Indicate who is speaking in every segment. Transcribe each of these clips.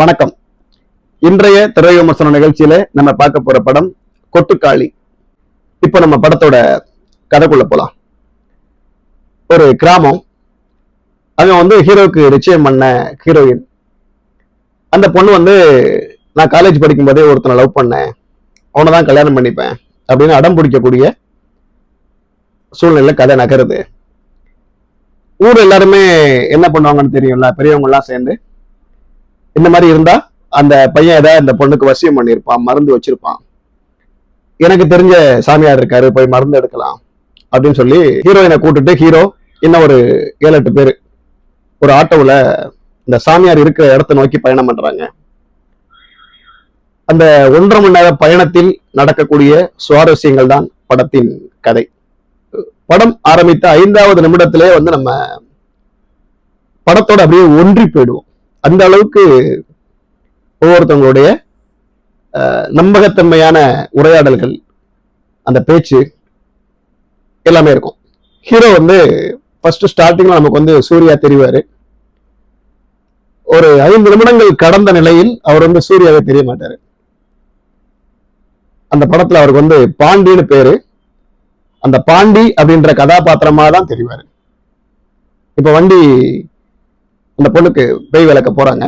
Speaker 1: வணக்கம். இன்றைய திரை விமர்சன நிகழ்ச்சியில நம்ம பார்க்க போற படம் கொட்டுக்காளி. இப்போ நம்ம படத்தோட கதைக்குள்ள போலாம். ஒரு கிராமம். அவன் வந்து ஹீரோவுக்கு நிச்சயம் பண்ண ஹீரோயின். அந்த பொண்ணு வந்து நான் காலேஜ் படிக்கும் போதே ஒருத்தனை லவ் பண்ணேன். அவனை தான் கல்யாணம் பண்ணிப்பேன் அப்படின்னு அடம் பிடிக்கக்கூடிய சூழ்நிலை கதை நகருது. ஊர் எல்லாருமே என்ன பண்ணுவாங்கன்னு தெரியும்ல? பெரியவங்க எல்லாம் சேர்ந்து இந்த மாதிரி இருந்தா அந்த பையன் ஏதாவது இந்த பொண்ணுக்கு வசியம் பண்ணியிருப்பான் மருந்து வச்சிருப்பான். எனக்கு தெரிஞ்ச சாமியார் இருக்காரு போய் மருந்து எடுக்கலாம் அப்படின்னு சொல்லி ஹீரோயினை கூட்டிட்டு ஹீரோ இன்னும் ஒரு ஏழு எட்டு பேர். ஒரு ஆட்டோவில் இந்த சாமியார் இருக்கிற இடத்தை நோக்கி பயணம் பண்றாங்க. அந்த ஒன்றரை மணி நேர பயணத்தில் நடக்கக்கூடிய சுவாரஸ்யங்கள் தான் படத்தின் கதை. படம் ஆரம்பித்த ஐந்தாவது நிமிடத்திலே வந்து நம்ம படத்தோட அப்படியே ஒன்றி போயிடுவோம். அந்த அளவுக்கு ஒவ்வொருத்தவங்களுடைய நம்பகத்தன்மையான உரையாடல்கள் அந்த பேச்சு எல்லாமே இருக்கும். ஹீரோ வந்து ஃபர்ஸ்ட் ஸ்டார்டிங்ல நமக்கு வந்து சூர்யா தெரிவாரு. ஒரு ஐந்து நிமிடங்கள் கடந்த நிலையில் அவர் வந்து சூர்யாவை தெரிய மாட்டாரு. அந்த படத்துல அவருக்கு வந்து பாண்டின்னு பேரு. அந்த பாண்டி அப்படின்ற கதாபாத்திரமா தான் தெரிவாரு. இப்ப வண்டி அந்த பொண்ணுக்கு பேய் விளக்க போறாங்க.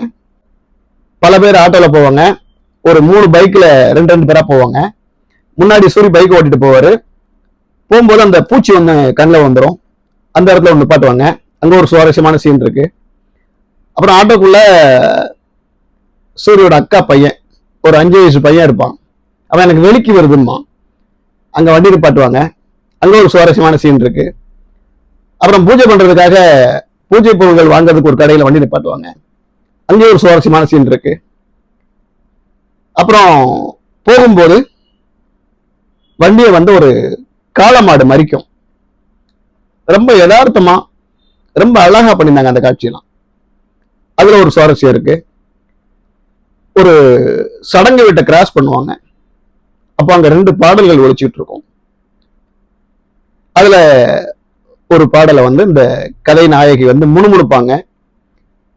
Speaker 1: பல பேர் ஆட்டோல போவாங்க. ஒரு மூணு பைக்ல ரெண்டு ரெண்டு பேரா போவாங்க. முன்னாடி சூரி பைக் ஓட்டிட்டு போவாரு. போகும்போது அந்த பூச்சி ஒன்று கண்ணில் வந்துடும் அந்த இடத்துல ஒன்று நிப்பாட்டுவாங்க. அங்கே ஒரு சுவாரஸ்யமான சீன் இருக்கு. அப்புறம் ஆட்டோக்குள்ள சூரியோட அக்கா பையன் ஒரு அஞ்சு வயசு பையன் இருப்பான். அவன் எனக்கு வெளிக்கு வருதும்மா. அங்கே வண்டி நிப்பாட்டுவாங்க. அங்கே ஒரு சுவாரஸ்யமான சீன் இருக்கு. அப்புறம் பூஜை பண்ணுறதுக்காக பூஜை பொருட்கள் வாங்குறதுக்கு ஒரு கடையில வண்டி நிப்பாட்டுவாங்க. அங்கேயே ஒரு சுவாரஸ்யமான சீன் இருக்கு. அப்புறம் போகும்போது வண்டியை வந்து ஒரு காளமாடு மறிக்கும். ரொம்ப யதார்த்தமா ரொம்ப அழகா பண்ணியிருந்தாங்க அந்த காட்சியெல்லாம். அதுல ஒரு சுவாரஸ்யம் இருக்கு. ஒரு சடங்கு வீட்டை கிராஸ் பண்ணுவாங்க. அப்போ அங்க ரெண்டு பாடல்கள் ஒழிச்சிட்டு இருக்கும். அதுல ஒரு பாடலை வந்து இந்த கதை நாயகி வந்து முணுமுணுப்பாங்க.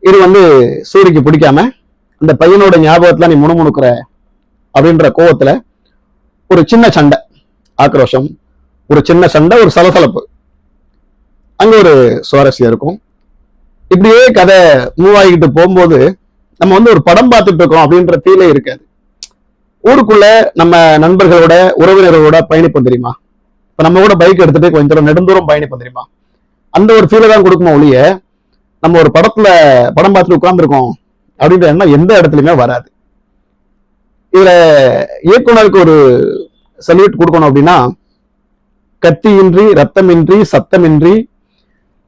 Speaker 1: இது வந்து சூரிக்கு பிடிக்காம அந்த பையனோட ஞாபகத்தில் நீ முணுமுணுக்கிற அப்படின்ற கோவத்துல ஒரு சின்ன சண்டை ஆக்ரோஷம் ஒரு சின்ன சண்டை ஒரு சலசலப்பு. அங்க ஒரு சுவாரஸ்யம் இருக்கும். இப்படியே கதை மூவ் ஆகிக்கிட்டு போகும்போது நம்ம வந்து ஒரு படம் பார்த்துட்டு இருக்கோம் அப்படின்ற ஃபீலே இருக்காது. ஊருக்குள்ள நம்ம நண்பர்களோட உறவினர்களோட பயணிப்போம் தெரியுமா? இப்ப நம்ம கூட பைக் எடுத்துட்டு கொஞ்சம் தூரம் நெடுந்தூரம் பயணிப்போம் தெரியுமா? அந்த ஒரு ஃபீலை தான் கொடுக்குமா ஒழிய நம்ம ஒரு படத்துல படம் பார்த்துட்டு உட்கார்ந்துருக்கோம் அப்படின்ற எண்ணம் எந்த இடத்துலயுமே வராது. இதுல இயக்குனருக்கு ஒரு சல்யூட் கொடுக்கணும் அப்படின்னா கத்தியின்றி ரத்தமின்றி சத்தமின்றி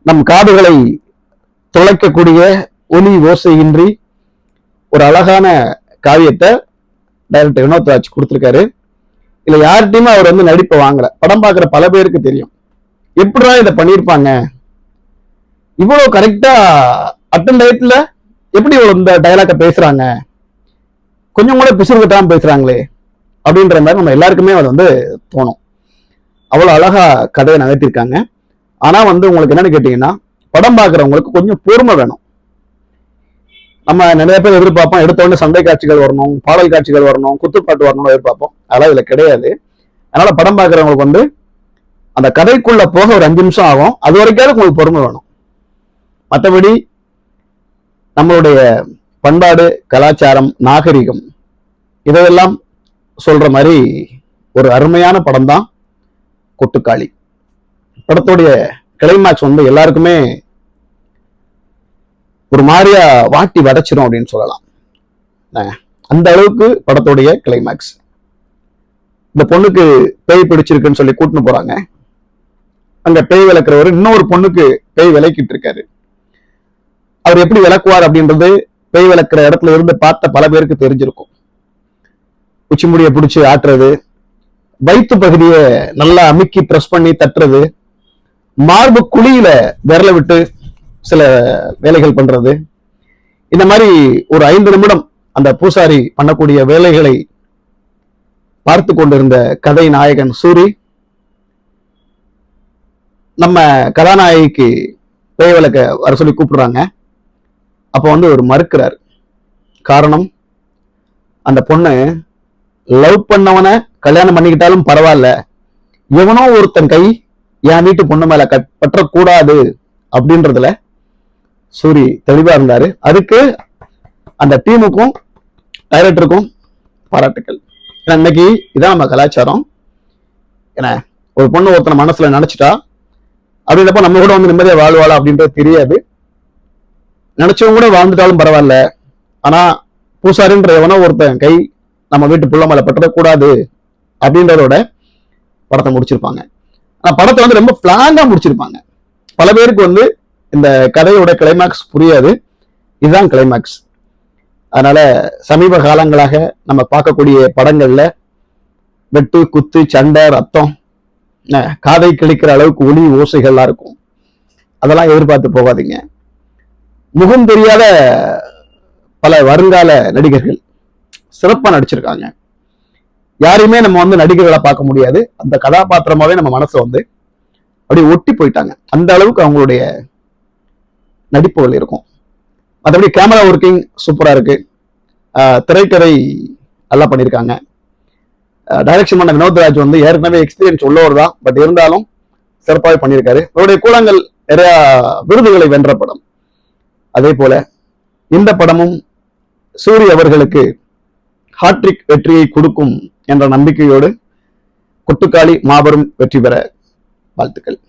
Speaker 1: நம் காதுகளை துளைக்கக்கூடிய ஒலி ஓசையின்றி ஒரு அழகான காவியத்தை டைரக்டர் வினோத் ராஜ் கொடுத்துருக்காரு. இல்ல யார்கிட்டயுமே அவர் வந்து நடிப்பை வாங்கல. படம் பாக்குற பல பேருக்கு தெரியும். எப்படிடா இதை பண்ணியிருப்பாங்க? இவ்வளவு கரெக்டா அட்டன் டயத்துல எப்படி இவ்வளவு இந்த டயலாக்க பேசுறாங்க? கொஞ்சம் கூட பிசுறுகிட்டாம பேசுறாங்களே அப்படின்ற மாதிரி நம்ம எல்லாருக்குமே அது வந்து தோணும். அவ்வளவு அழகா கதையை நகர்த்திருக்காங்க ஆனா வந்து உங்களுக்கு என்னன்னு கேட்டீங்கன்னா படம் பார்க்குறவங்களுக்கு கொஞ்சம் பொறுமை வேணும். நம்ம நிறைய பேர் எதிர்பார்ப்போம் எடுத்தோடனே சண்டை காட்சிகள் வரணும் பாடல் காட்சிகள் வரணும் குத்துப்பாட்டு வரணும்னு எதிர்பார்ப்போம். அதெல்லாம் இதுல கிடையாது. அதனால படம் பார்க்குறவங்களுக்கு வந்து அந்த கதைக்குள்ள போக ஒரு அஞ்சு நிமிஷம் ஆகும். அது வரைக்கும் உங்களுக்கு பொறுமை வேணும். மற்றபடி நம்மளுடைய பண்பாடு கலாச்சாரம் நாகரிகம் இதையெல்லாம் சொல்ற மாதிரி ஒரு அருமையான படம் தான் கொட்டுக்காளி. படத்துடைய கிளைமேக்ஸ் வந்து எல்லாருக்குமே ஒரு மாதிரியா வாட்டி வதச்சிரும் அப்படின்னு சொல்லலாம். அந்த அளவுக்கு படத்துடைய கிளைமேக்ஸ் இந்த பொண்ணுக்கு பேய் பிடிச்சிருக்குன்னு சொல்லி கூட்டின்னு போறாங்க. அங்க பேய் விளக்குறவர் இன்னொரு பொண்ணுக்கு பேய் விளக்கிட்டு இருக்காரு. அவர் எப்படி விளக்குவார் அப்படின்றது பேய் விளக்குற இடத்துல இருந்து பார்த்த பல பேருக்கு தெரிஞ்சிருக்கும். உச்சி முடியை பிடிச்சி ஆட்டுறது வயிற்று பகுதியை நல்லா அமுக்கி ப்ரெஸ் பண்ணி தட்டுறது மார்பு குழியில விரல விட்டு சில வேலைகள் பண்றது. இந்த மாதிரி ஒரு ஐந்து நிமிடம் அந்த பூசாரி பண்ணக்கூடிய வேலைகளை பார்த்து கொண்டிருந்த கதை நாயகன் சூரி நம்ம கதாநாயகிக்கு பேய் விளக்க வர சொல்லி கூப்பிடுறாங்க. அப்போ வந்து ஒரு மறுக்கிறார். காரணம் அந்த பொண்ணு லவ் பண்ணவனை கல்யாணம் பண்ணிக்கிட்டாலும் பரவாயில்ல. எவனோ ஒருத்தன் கை என் வீட்டு பொண்ணு மேல கட் பற்றக்கூடாது அப்படின்றதுல சூரி தெளிவா இருந்தாரு. அதுக்கு அந்த டீமுக்கும் டைரக்டருக்கும் பாராட்டுக்கள். ஏன்னா இன்னைக்கு இதான் நம்ம கலாச்சாரம். ஏன்னா ஒரு பொண்ணு ஒருத்தனை மனசுல நினைச்சிட்டா அப்படின்றப்ப நம்ம கூட வந்து நிம்மதியா வாழ்வாளா அப்படின்றது தெரியாது. நினைச்சவங்க கூட வாழ்ந்துட்டாலும் பரவாயில்ல. ஆனா பூசாரின்ற எவனோ ஒருத்தன் கை நம்ம வீட்டு புள்ள மேல பட்டுறக்கூடாது அப்படின்றதோட படத்தை முடிச்சிருப்பாங்க. ஆனா படத்தை வந்து ரொம்ப பிளாங்கா முடிச்சிருப்பாங்க. பல பேருக்கு வந்து இந்த கதையோட கிளைமேக்ஸ் புரியாது. இதுதான் கிளைமேக்ஸ் அதனால சமீப காலங்களாக நம்ம பார்க்கக்கூடிய படங்கள்ல வெட்டு குத்து சண்டை ரத்தம் காதை கிழிக்கிற அளவுக்கு ஒளி ஓசைகள்லாம் இருக்கும். அதெல்லாம் எதிர்பார்த்து போகாதீங்க. முகம் தெரியாத பல வருங்கால நடிகர்கள் சிறப்பா நடிச்சிருக்காங்க. யாரையுமே நம்ம வந்து நடிகர்களை பார்க்க முடியாது. அந்த கதாபாத்திரமாவே நம்ம மனசை வந்து அப்படியே ஒட்டி போயிட்டாங்க. அந்த அளவுக்கு அவங்களுடைய நடிப்புகள் இருக்கும். மற்றபடி கேமரா ஒர்க்கிங் சூப்பராக இருக்கு. திரைக்கதை நல்லா பண்ணியிருக்காங்க டைரக்ஷன் பண்ண வினோத்ராஜ் வந்து ஏற்கனவே எக்ஸ்பீரியன்ஸ் உள்ளவர் தான். பட் இருந்தாலும் சிறப்பாகவே பண்ணியிருக்காரு அவருடைய கூடங்கள் நிறையா விருதுகளை வென்ற படம். அதே போல இந்த படமும் சூரி அவர்களுக்கு ஹாட்ரிக் வெற்றியை கொடுக்கும் என்ற நம்பிக்கையோடு கொட்டுக்காளி மாபெரும் வெற்றி பெற வாழ்த்துக்கள்.